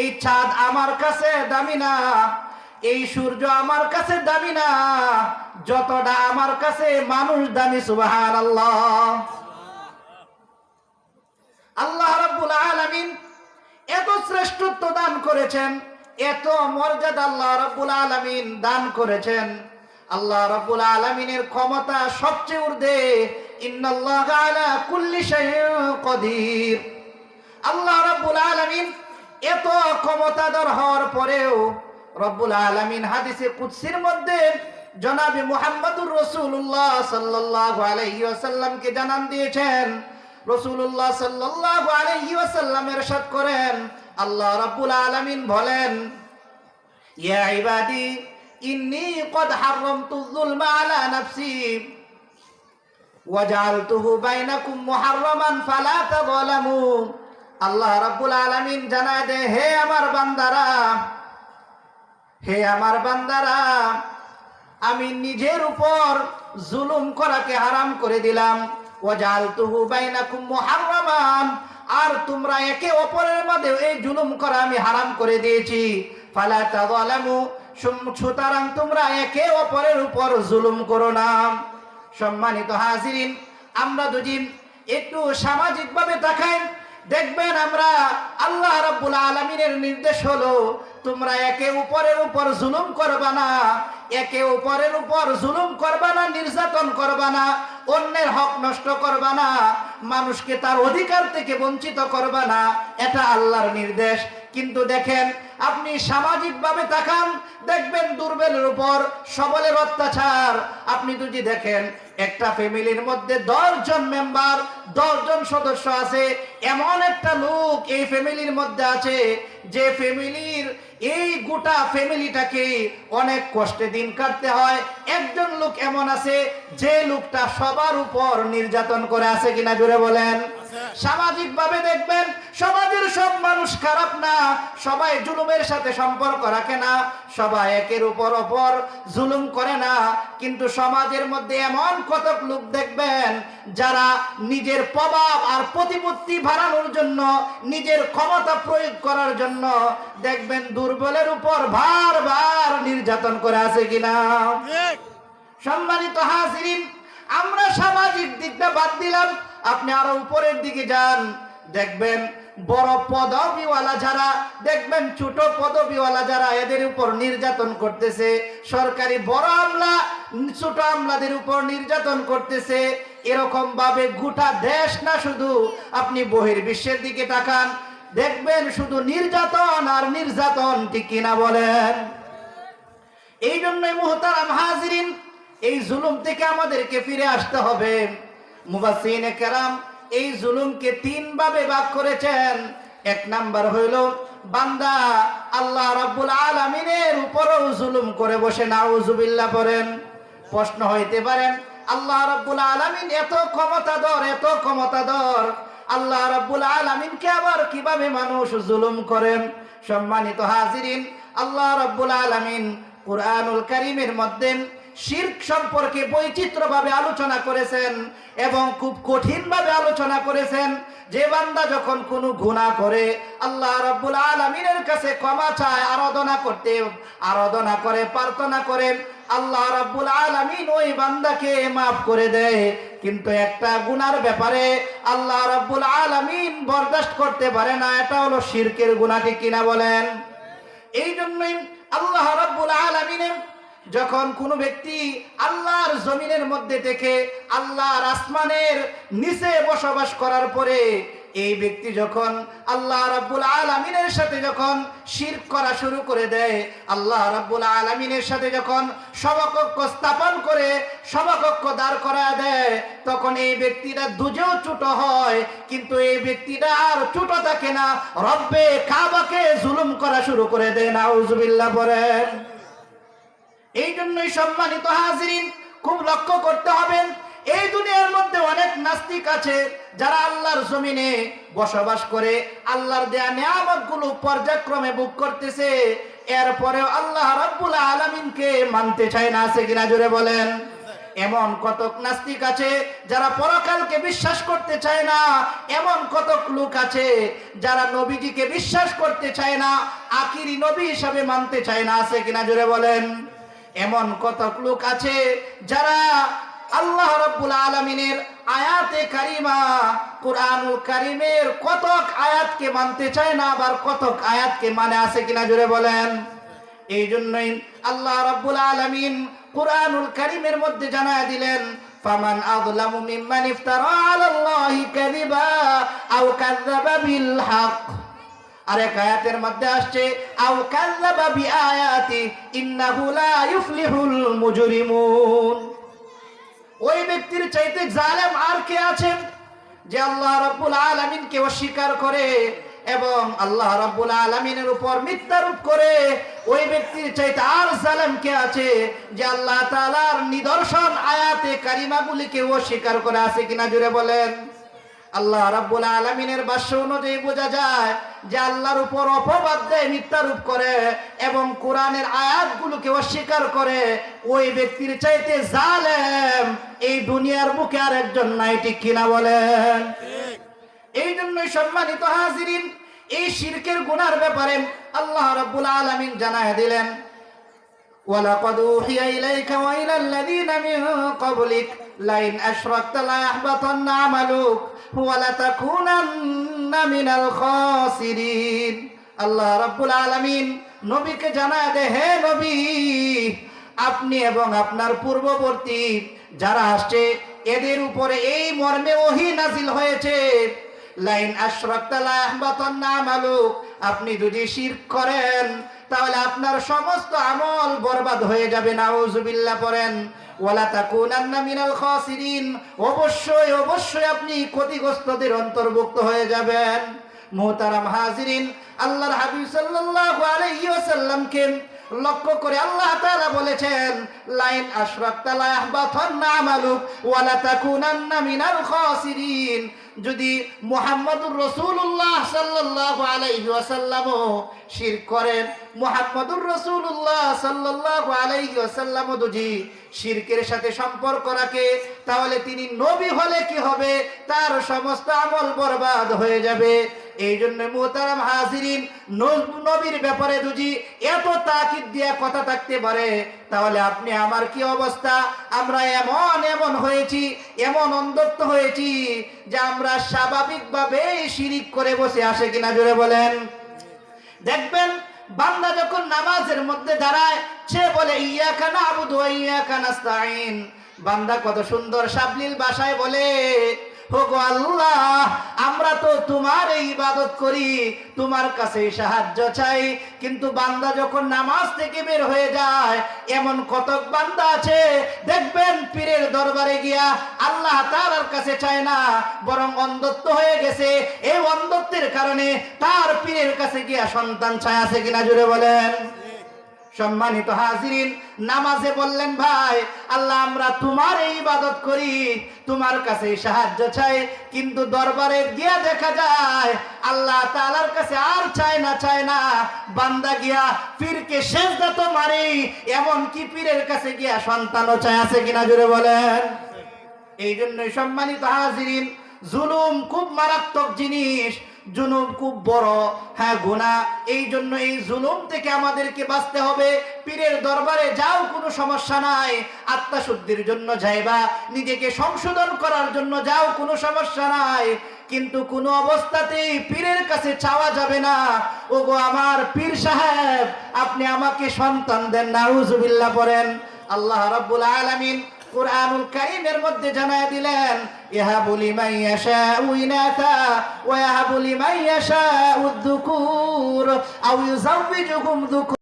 এই চাঁদ আমার কাছে দামি না, এই সূর্য আমার কাছে দামি না, যতটা আমার কাছে মানুষ দামি সুবাহান আল্লাহ আল্লাহ রাব্বুল আলামিন এত শ্রেষ্ঠত্ব দান করেছেন, এত মর্যাদা আল্লাহ রাব্বুল আলামিন দান করেছেন। আল্লাহ রাব্বুল আলামিনের ক্ষমতা সবচেয়ে ঊর্ধ্বে, ইন্নাল্লাহা আলা কুল্লি শাইইন কদির। আল্লাহ রাব্বুল আলামিন এত ক্ষমতাধর হওয়ার পরেও রব্বুল আলামিন হাদিসে কুদসির মধ্যে জনাবে মুহাম্মদুর রাসূলুল্লাহ সাল্লাল্লাহু আলাইহি ওয়াসাল্লামকে জানান দিয়েছেন। রাসূলুল্লাহ সাল্লাল্লাহু আলাইহি ওয়াসাল্লাম ইরশাদ করেন। আল্লাহ রাব্বুল আলামিন বলেন, ইয়া ইবাদি, ইন্নী কদ হারামতু যুলমা আলা নাফসি ওয়াজআলতুহু বাইনাকুম মুহাররামান ফালা তাযালামু আল্লাহ রাব্বুল আলামিন জানায় দে হে আমার বান্দারা, হে আমার বান্দারা, আমি নিজের উপর জুলুম করাকে হারাম করে দিলাম। ওয়াজআলতুহু বাইনাকুম মুহাররামান, আর তোমরা একে অপরের মধ্যে এই জুলুম করা আমি হারাম করে দিয়েছি। ফালা তাযালামু সুতরাং তোমরা একে অপরের উপর জুলুম করো না। সম্মানিত হাজিরিন, আমরা যদি একটু সামাজিকভাবে তাকাই দেখবেন আমরা আল্লাহ রাব্বুল আলামিনের নির্দেশ হলো, তোমরা একে উপরের উপর জুলুম করবা না, একে উপরের উপর জুলুম করবা না, নির্যাতন করবা না, অন্যের হক নষ্ট করবা না, মানুষকে তার অধিকার থেকে বঞ্চিত করবা না, এটা আল্লাহর নির্দেশ। কিন্তু দেখেন, আপনি সামাজিকভাবে তাকান, দেখবেন দুর্বলের উপর সবলের অত্যাচার। আপনি যদি দেখেন, একটা ফ্যামিলির মধ্যে দশজন মেম্বার, দশজন সদস্য আছে, এমন একটা লোক এই ফ্যামিলির মধ্যে আছে, যে ফ্যামিলির এই গোটা ফ্যামিলিটাকে অনেক কষ্টে দিন কাটতে হয়। একজন লোক এমন আছে, যে লোকটা সবার উপর নির্যাতন করে আছে কিনা জুড়ে বলেন। সামাজিক ভাবে দেখবেন সমাজের সব মানুষ খারাপ না সবাই জুলুমের সাথে সম্পর্ক রাখে না সবাই একের উপর অপর জুলুম করে না কিন্তু সমাজের মধ্যে এমন কতক লোক দেখবেন যারা নিজের প্রভাব আর প্রতিপত্তি বাড়ানোর জন্য নিজের ক্ষমতা প্রয়োগ করার জন্য দেখবেন দুর্বলের উপর বারবার নির্যাতন করে আছে কিনা। সম্মানিত হাজিরিন আমরা সামাজিক দিকটা বাদ দিলাম আপনি আরও উপরের দিকে যান, দেখবেন বড় পদবিওয়ালা যারা, দেখবেন ছোট পদবিওয়ালা যারা এদের উপর নির্যাতন করতেছে, সরকারি বড় আমলা, ছোট আমলাদের উপর নির্যাতন করতেছে এরকম ভাবে গোটা দেশ না শুধু, আপনি বহির বিশ্বের দিকে তাকান, দেখবেন শুধু নির্যাতন আর নির্যাতন, ঠিক কিনা বলেন? এই জন্যই মুহতারাম হাজিরিন, এই জুলুম থেকে আমাদেরকে ফিরে আসতে হবে। মুবাসিনে কেরাম এই জুলুমকে তিন ভাবে ভাগ করেছেন। এক নাম্বার হইল, বান্দা আল্লাহ রাব্বুল আলামিনের উপরও জুলুম করে বসে, নাউজুবিল্লাহ পড়েন। প্রশ্ন হইতে পারেন আল্লাহ রাব্বুল আলামিন এত ক্ষমতাধর এত ক্ষমতাধর, আল্লাহ রাব্বুল আলামিনকে আবার কীভাবে মানুষ জুলুম করেন? সম্মানিত হাজিরিন, আল্লাহ রাব্বুল আলামিন কুরআনুল কারীমের মধ্যে শির্ক সম্পর্কে বৈচিত্র্যভাবে আলোচনা করেছেন এবং খুব কঠিনভাবে আলোচনা করেছেন। যে বান্দা যখন কোনো গুনাহ করে, আল্লাহ রাব্বুল আলামিনের কাছে ক্ষমা চায়, আরাধনা করতে, আরাধনা করে, প্রার্থনা করে, আল্লাহ রাব্বুল আলামিন ওই বান্দাকে মাফ করে দেয়। কিন্তু একটা গুনার ব্যাপারে আল্লাহ রাব্বুল আলামিন বরদাস্ত করতে পারে না, এটা হলো শিরকের গুনাহটি কিনা বলেন। এই জন্যই আল্লাহ রাব্বুল আলামিনের যখন কোনো ব্যক্তি আল্লাহর জমিনের মধ্যে থেকে আল্লাহর আসমানের নিচে বসবাস করার পরে, এই ব্যক্তি যখন আল্লাহ রাব্বুল আলামিনের সাথে যখন শিরক করা শুরু করে দেয়, আল্লাহ রাব্বুল আলামিনের সাথে যখন সমকক্ষ স্থাপন করে সমকক্ষ দাঁড় করা দেয়, তখন এই ব্যক্তিটা দুজেও ছোট হয়, কিন্তু এই ব্যক্তিটা আর ছোট থাকে না। রব্বে কাবাকে জুলুম করা শুরু করে দেয়, নাউজুবিল্লাহ বলেন। এই জন্যই সম্মানিত হাজিরিন খুব লক্ষ্য করতে হবে, এই দুনিয়ার মধ্যে অনেক নাস্তিক আছে যারা আল্লাহর জমিনে বসবাস করে, আল্লাহর দেয়া নিয়ামতগুলো পর্যায়ক্রমে বুক করতেছে এরপরে আল্লাহ রাব্বুল আলামিনকে মানতে চায় না, আছে কিনা জোরে বলেন। এমন কতক নাস্তিক আছে যারা পরকালকে বিশ্বাস করতে চায় না, এমন কতক লোক আছে যারা নবীজিকে বিশ্বাস করতে চায় না আকিরি নবী হিসাবে মানতে চায় না, আছে কিনা জোরে বলেন। এমন কতক লোক আছে যারা আল্লাহ রাব্বুল আলামিনের আয়াতে কারিমা, কোরআনুল কারিমের কতক আয়াতকে মানতে চায় না, আবার কতক আয়াতকে মানে আছে কিনা জোরে বলেন। এই জন্যই আল্লাহ রাব্বুল আলামিন কোরআনুল কারিমের মধ্যে জানায় দিলেন, ফামান আযলামু মিম্মান ইফতারা আলাল্লাহি কাযিবা আও কাযযাবা বিল হক আরেক আয়াতের মধ্যে আসছে আউ কাযযাবা বিআয়াতি, ইন্নাহু লা ইফলিহুল মুজরিমুন। ওই ব্যক্তির চাইতে জালেম আর কে আছেন? যে আল্লাহ রাব্বুল আলামিনকে অস্বীকার করে এবং আল্লাহ রাব্বুল আলামিনের উপর মিথ্যারোপ করে, ওই ব্যক্তির চাইতে আর জালেম কে আছে? যে আল্লাহ তাআলার নিদর্শন আয়াতে কারিমাগুলিকে অস্বীকার করে আছে কিনা জুড়ে বলেন। আল্লাহ রাব্বুল আলামিনের বাক্য অনুযায়ী বোঝা যায় যে আল্লাহর উপর অপবাদ দেয় মিথ্যারোপ করে এবং কোরআনের আয়াতগুলোকে অস্বীকার করে ওই ব্যক্তির চাইতে জালেম এই দুনিয়ার বুকে আর একজন নাই ঠিক কিনা বলেন এই জন্যই সম্মানিত হাজিরিন এই শিরকের গুনার ব্যাপারে আল্লাহ রাব্বুল আলামিন জানায় দিলেন ولقد أوحي إليك وإلى الذين من قبلك لئن أشركت ليحبطن عملك ولتكونن من الخاسرين আল্লাহ রাব্বুল আলামিন নবীকে জানায় দে, হে নবী, আপনি এবং আপনার পূর্ববর্তী যারা আসছে, এদের উপরে এই মর্মে ওহি নাজিল হয়েছে। লাইন আশরাকতা লা ইয়াহবাতান্না আমালুক, আপনি যদি শির করেন তাহলে আপনার সমস্ত আমল বরবাদ হয়ে যাবে নাউজুবিল্লা পড়েন। ওয়ালা তাকুনান্না মিনাল খাসিরিন। অবশ্যই অবশ্যই আপনি ক্ষতিগ্রস্তদের অন্তর্ভুক্ত হয়ে যাবেন। মোহতারাম হাজিরিন, আল্লাহর হাবিব সাল্লাল্লাহু আলাইহি ওয়াসাল্লামকে লক্ষ্য করে আল্লাহ তাআলা বলেছেন, লাইন আশরাকতা মিনাল যদি মুহাম্মদুর রাসূলুল্লাহ সাল্লাল্লাহু আলাইহি শিরক করেন, মুহাম্মদুর রাসূলুল্লাহ সাল্লাল্লাহু আলাইহি ওয়াসাল্লামও যদি শিরকের সাথে সম্পর্ক রাখে, তাহলে তিনি নবী হলে কি হবে? তার সমস্ত আমল বরবাদ হয়ে যাবে। এই জন্য মোহতারাম হাজিরিন নব- নবীর ব্যাপারে যদি এত তাকিদ দিয়া কথা থাকতে পারে, তাহলে আপনি আমার কি অবস্থা? আমরা এমন এমন হয়েছি, এমন অন্ধত্ব হয়েছি যে আমরা স্বাভাবিকভাবে শিরিক করে বসে আসে কিনা জোরে বলেন। দেখবেন, বান্দা যখন নামাজের মধ্যে দাঁড়ায়, সে বলে ইয়া খানা আবুদ ইয়া কানাস্তাইন বান্দা কত সুন্দর সাবলীল বাসায় বলে আমরা তো তোমার এই ইবাদত করি, তোমার কাছে সাহায্য চাই। কিন্তু বান্দা যখন নামাজ থেকে বের হয়ে যায়, এমন কতক বান্দা আছে, দেখবেন পীরের দরবারে গিয়া আল্লাহ তার কাছে চায় না, বরং অন্ধত্ব হয়ে গেছে। এই অন্ধত্বের কারণে তার পীরের কাছে গিয়া সন্তান চায় আছে কিনা জুড়ে বলেন। সম্মানিত হাজিরিন নামাজে বললেন ভাই আল্লাহ আমরা তোমার এই ইবাদত করি তোমার কাছে সাহায্য চাই কিন্তু দরবারে গিয়া দেখা যায় আল্লাহ তাআলার কাছে আর চায় না চায় না। বান্দা গিয়া পীরকে শেষদা তো মারি এমন কি পীরের কাছে গিয়া সন্তানও চায় আছে কিনা জুড়ে বলেন? এই জন্যই সম্মানিত হাজিরিন জুলুম খুব মারাত্মক জিনিস জুলুম খুব বড়। হ্যাঁ গুণা এই জন্য এই জুলুম থেকে আমাদেরকে বাঁচতে হবে। পীরের দরবারে যাও, কোনো সমস্যা নাই। আত্মাশুদ্ধির জন্য যাইবা। নিজেকে সংশোধন করার জন্য যাও, কোনো সমস্যা নাই। কিন্তু কোনো অবস্থাতেই পীরের কাছে চাওয়া যাবে না। ওগো আমার পীর সাহেব, আপনি আমাকে সন্তান দেন, নাউজুবিল্লাহ পড়েন। আল্লাহ রাব্বুল আলামিন কোরআনুল কারীমের মধ্যে জানায় দিলেন ইহা বলি মাইয়াশা উইনাতা ওয়া ইয়াহাবু লিমান ইয়াশাউ যুকুর আও ইউযাওবিজুহুম যুকুর